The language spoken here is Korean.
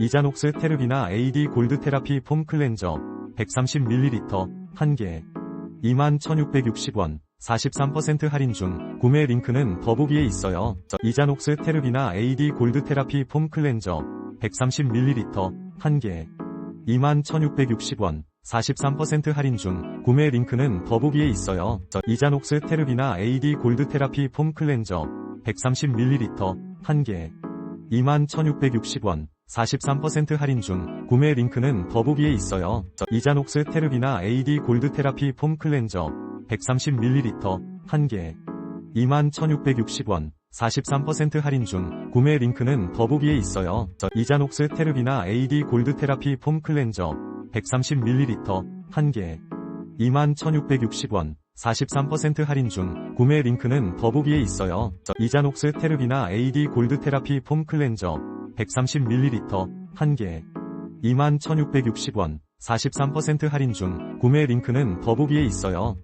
이자녹스 테르비나 AD 골드 테라피 폼 클렌저 130ml 1개 21,660원 43% 할인 중 구매 링크는 더보기에 있어요. 이자녹스 테르비나 AD 골드 테라피 폼 클렌저 130ml 1개 21,660원 43% 할인 중 구매 링크는 더보기에 있어요. 이자녹스 테르비나 AD 골드 테라피 폼 클렌저 130ml 1개 21,660원 43% 할인 중 구매 링크는 더보기에 있어요. 이자녹스 테르비나 AD 골드 테라피 폼 클렌저 130ml 1개 21,660원 43% 할인 중 구매 링크는 더보기에 있어요. 이자녹스 테르비나 AD 골드 테라피 폼 클렌저 130ml 1개 21,660원 43% 할인 중 구매 링크는 더보기에 있어요. 이자녹스 테르비나 AD 골드 테라피 폼 클렌저 130ml 1개 21,660원 43% 할인 중 구매 링크는 더보기에 있어요.